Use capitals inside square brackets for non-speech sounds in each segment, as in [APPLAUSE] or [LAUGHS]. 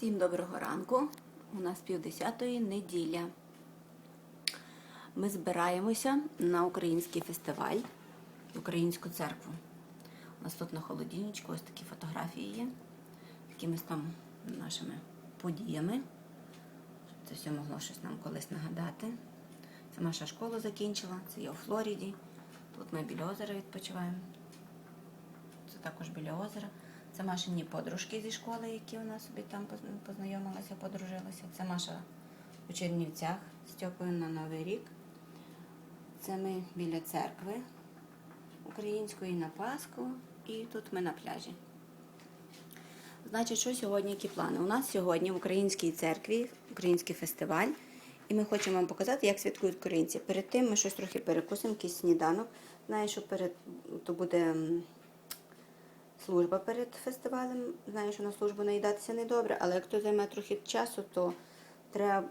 Всім доброго ранку. У нас півдесятої неділя. Ми збираємося на український фестиваль, українську церкву. У нас тут на холодильничку ось такі фотографії є, якимись там нашими подіями. Щоб Це все могло щось нам колись нагадати. Це Маша школу закінчила, це є у Флориді. Тут ми біля озера відпочиваємо. Це також біля озера. Це Машині подружки зі школи, які нас собі там позна- познайомилися, подружилися. Це Маша у Чернівцях з Тьопою на Новий рік. Це ми біля церкви української на Пасху. І тут ми на пляжі. Значить, що сьогодні, які плани? У нас сьогодні в українській церкві український фестиваль, і ми хочемо вам показати, як святкують українці. Перед тим ми щось трохи перекусимо, якийсь сніданок. Знаю, що перед то буде служба перед фестивалем. Знаю, що на службу наїдатися не добре, але як то займе трохи часу, то треба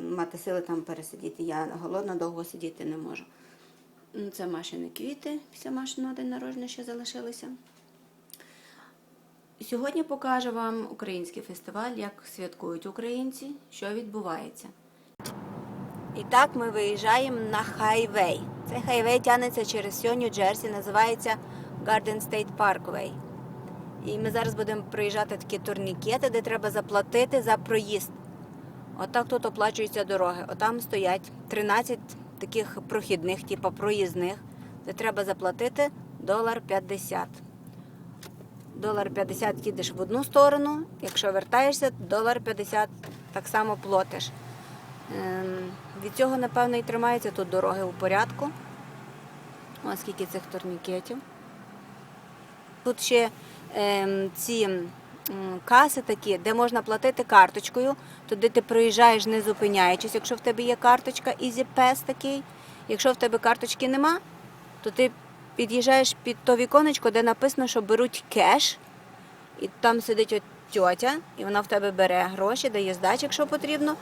мати сили там пересидіти. Я голодна довго сидіти не можу. Ну, Це Машини квіти, після Машиного день народження ще залишилися. Сьогодні покажу вам український фестиваль, як святкують українці, що відбувається. І так ми виїжджаємо на хайвей. Цей хайвей тягнеться через всю Нью-Джерсі, називається Garden State Parkway. І ми зараз будемо проїжджати такі турнікети, де треба заплатити за проїзд. Отак тут оплачуються дороги. Отам стоять 13 таких прохідних, типу проїзних, де треба заплатити долар 50. Долар 50 їдеш в одну сторону, якщо вертаєшся, долар 50 так само платиш. Ем, Від цього, напевно, і тримаються тут дороги у порядку. Ось скільки цих турнікетів. Тут ще ці каси такі, де можна платити карточкою. Туди ти проїжджаєш, не зупиняючись, якщо в тебе є карточка Easy Pass такий. Якщо в тебе карточки нема, то ти під'їжджаєш під то віконечко, де написано, що беруть кеш, і там сидить от тьотя, і вона в тебе бере гроші, дає здачі, якщо потрібно.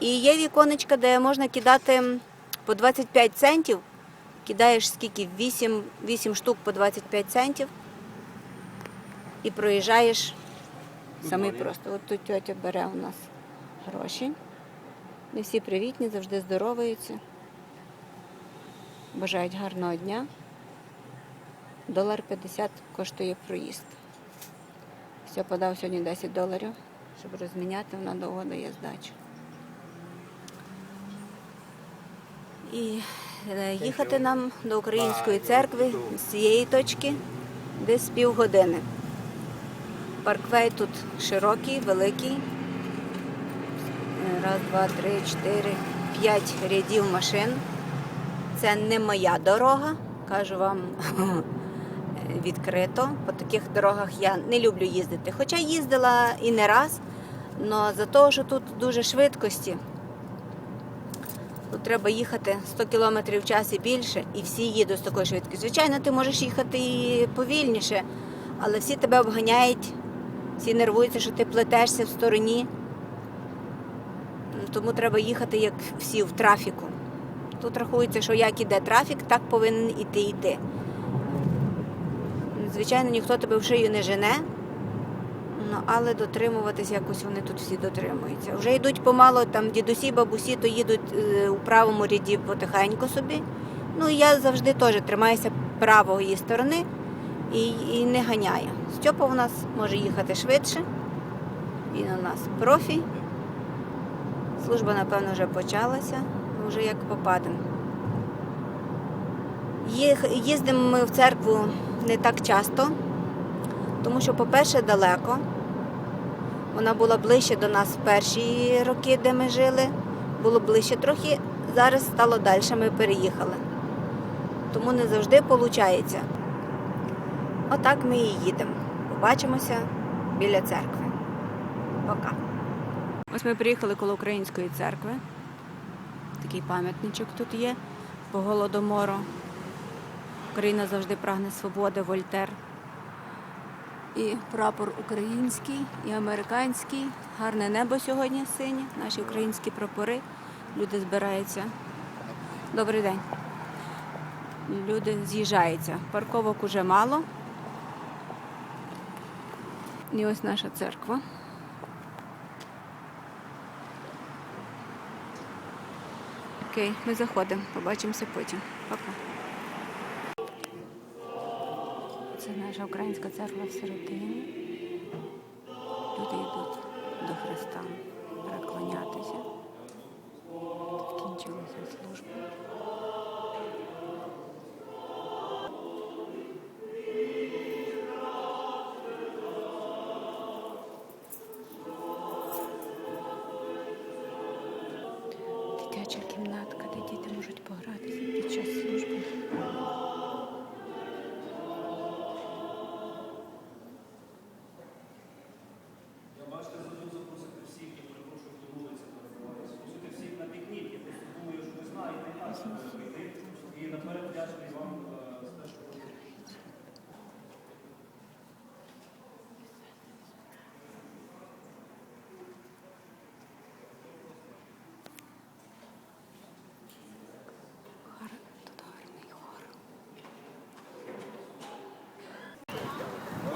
І є віконечка, де можна кидати по 25 центів. Кидаєш скільки? 8, 8 штук по 25 центів і проїжджаєш самий просто. От тут тьотя бере у нас гроші. Не всі привітні, завжди здороваються. Бажають гарного дня. Долар 50 коштує проїзд. Все, подав сьогодні 10 доларів, щоб розміняти, вона довго дає здачу. І е, їхати нам до української церкви з цієї точки десь півгодини. Парквей тут широкий, великий. Раз, два, три, чотири, п'ять рядів машин. Це не моя дорога, кажу вам [LAUGHS] відкрито. По таких дорогах я не люблю їздити. Хоча їздила і не раз, але за того, що тут дуже швидкості. Тут треба їхати 100 км в час і більше, і всі їдуть з такою швидкістю. Звичайно, ти можеш їхати і повільніше, але всі тебе обганяють, всі нервуються, що ти плетешся в стороні. Тому треба їхати, як всі в трафіку. Тут рахується, що як іде трафік, так повинен іти йти. Звичайно, ніхто тебе в шию не жене, ну, але дотримуватись якось вони тут всі дотримуються. Вже йдуть помало, там дідусі, бабусі, то їдуть е, у правому ряді потихеньку собі. Ну і я завжди теж тримаюся правої сторони і, і не ганяю. Стьопа у нас може їхати швидше. Він у нас профі. Служба, напевно, вже почалася, вже як попадемо. Їздимо ми в церкву не так часто, тому що, по-перше, далеко. Вона була ближче до нас в перші роки, де ми жили. Було ближче трохи, зараз стало далі, ми переїхали. Тому не завжди виходить. Отак ми і їдемо. Побачимося біля церкви. Пока. Ось ми приїхали коло української церкви. Такий пам'ятничок тут є по голодомору. Україна завжди прагне свободи, Вольтер. І прапор український, і американський. Гарне небо сьогодні синє, наші українські прапори. Люди збираються. Добрий день. Люди з'їжджаються. Парковок уже мало. І ось наша церква. Окей, ми заходимо, побачимося потім. Пока. Це наша українська церква в середині. Люди йдуть до Христа переклонятися. Кінчилася служба.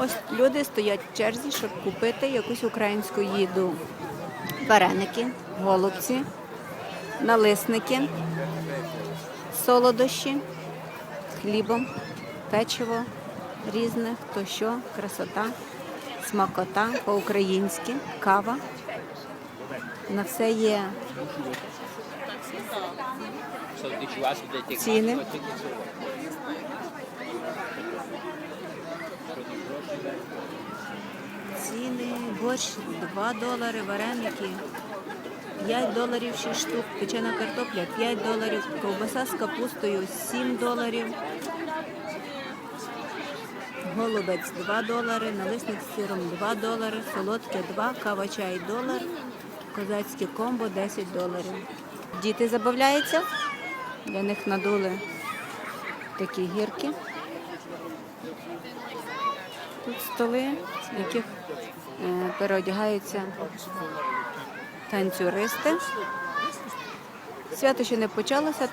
Ось люди стоять в черзі, щоб купити якусь українську їду. Вареники, голубці, налисники, солодощі, хлібом, печиво різне, хто що, красота, смакота по-українськи, кава. На все є Ціни. Борщ 2 долари, вареники 5 доларів 6 штук, печена картопля 5 доларів, ковбаса з капустою 7 доларів, голубець 2 долари, налисник з сиром 2 долари, солодке 2, кава чай долар, козацьке комбо 10 доларів. Діти забавляються, для них надули такі гірки. Тут столи, яких переодягаються танцюристи. Свято ще не почалося,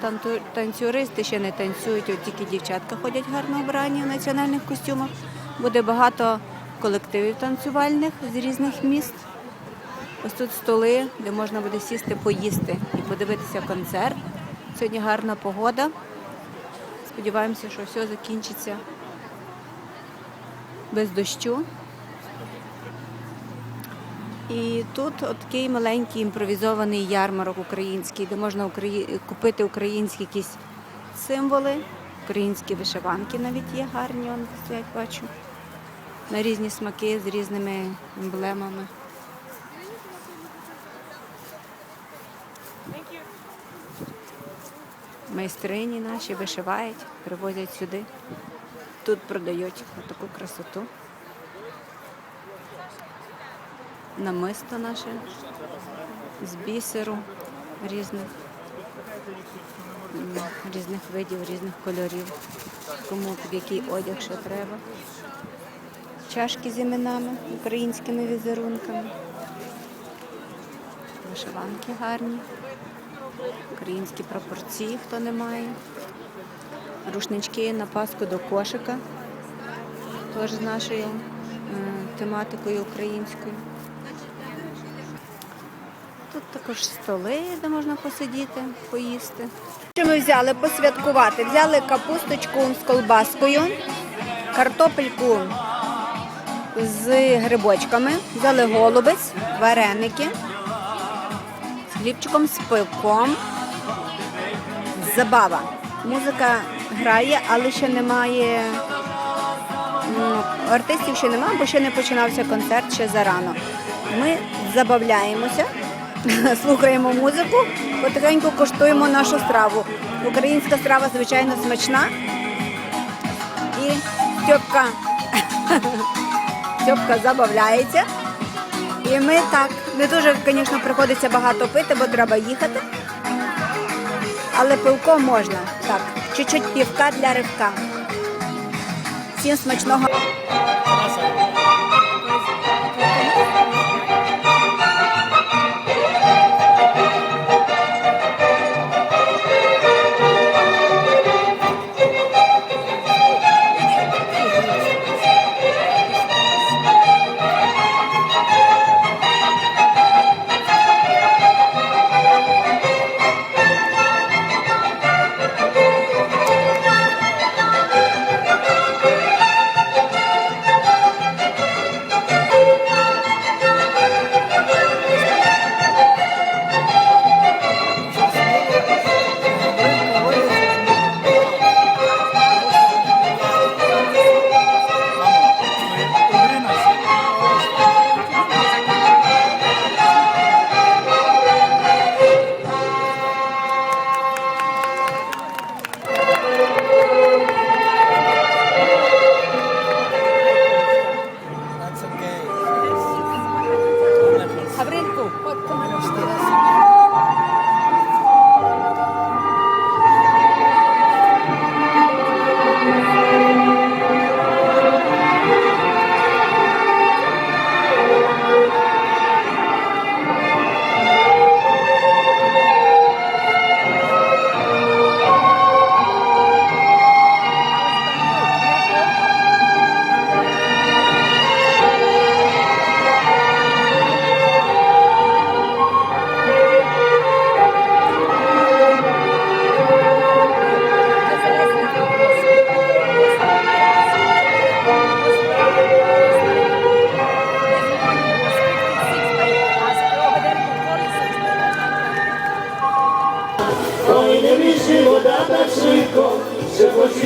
танцюристи ще не танцюють, от тільки дівчатка ходять гарно вбрані в національних костюмах. Буде багато колективів танцювальних з різних міст. Ось тут столи, де можна буде сісти, поїсти і подивитися концерт. Сьогодні гарна погода. Сподіваємося, що все закінчиться без дощу. І тут от такий маленький імпровізований ярмарок український, де можна украї- купити українські якісь символи, українські вишиванки навіть є гарні, вони стоять, бачу. На різні смаки з різними емблемами. Майстрині наші вишивають, привозять сюди. Тут продають таку красоту. Намисто наше з бісеру різних, різних видів, різних кольорів. Кому під який одяг що треба. Чашки з іменами, українськими візерунками. Вишиванки гарні. Українські прапорці, хто не має. Рушнички на паску до кошика. Теж з нашою е, тематикою українською. Також столи, де можна посидіти, поїсти. Що ми взяли посвяткувати? Взяли капусточку з колбаскою, картопельку з грибочками, взяли голубець, вареники, з хлібчиком, з пивком, забава. Музика грає, але ще немає ну, артистів ще немає, бо ще не починався концерт ще зарано. Ми забавляємося, [LAUGHS] слухаємо музику, потихеньку коштуємо нашу страву. Українська страва, звичайно, смачна. І Стьопка, Стьопка [LAUGHS] забавляється. І ми так, не дуже, звісно, приходиться багато пити, бо треба їхати. Але пивко можна. Так, чуть-чуть півка для ривка. Всім смачного. Ой,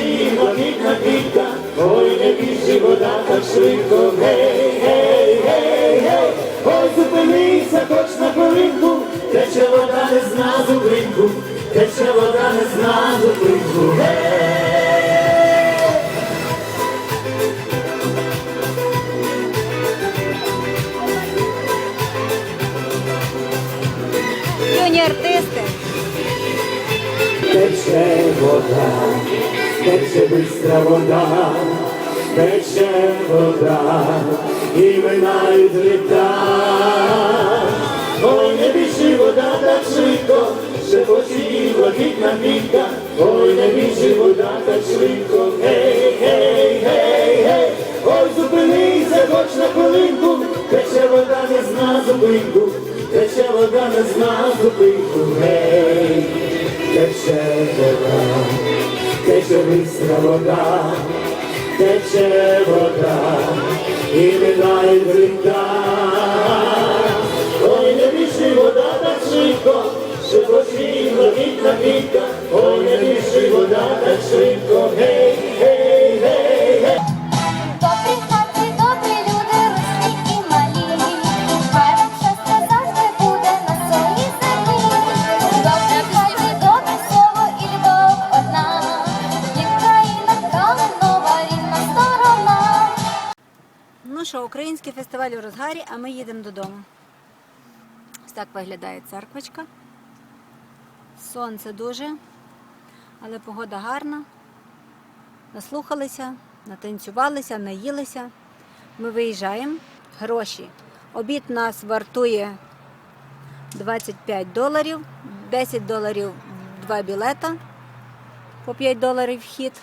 почує блакитна квітка. Ой, не біжи, вода так швидко, гей, гей, гей, гей. Ой, зупинися хоч на хвилинку, тече вода не зна зупинку, тече вода не зна зупинку, гей. Юні артисти. Тече вода, тече бистра вода, тече вода, і минають літа. Ой, не біжи вода так швидко, шепочі блакитна квітка. Ой, не біжи вода так швидко, гей, гей, гей, гей. Ой, зупинися хоч на хвилинку, тече вода не зна зупинку, тече вода не зна зупинку, гей. Тече вода, тече вода, тече вода, і минають літа. Ой, не біжи вода так швидко, що посвітла квітна віка, Ой, не біжи вода так швидко, гей, український фестиваль у розгарі, а ми їдемо додому. Ось так виглядає церквочка. Сонце дуже, але погода гарна. Наслухалися, натанцювалися, наїлися. Ми виїжджаємо. Гроші. Обід нас вартує 25 доларів, 10 доларів два білета, по 5 доларів вхід.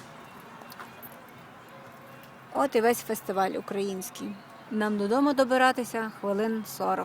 От і весь фестиваль український. Нам додому добиратися хвилин 40-45.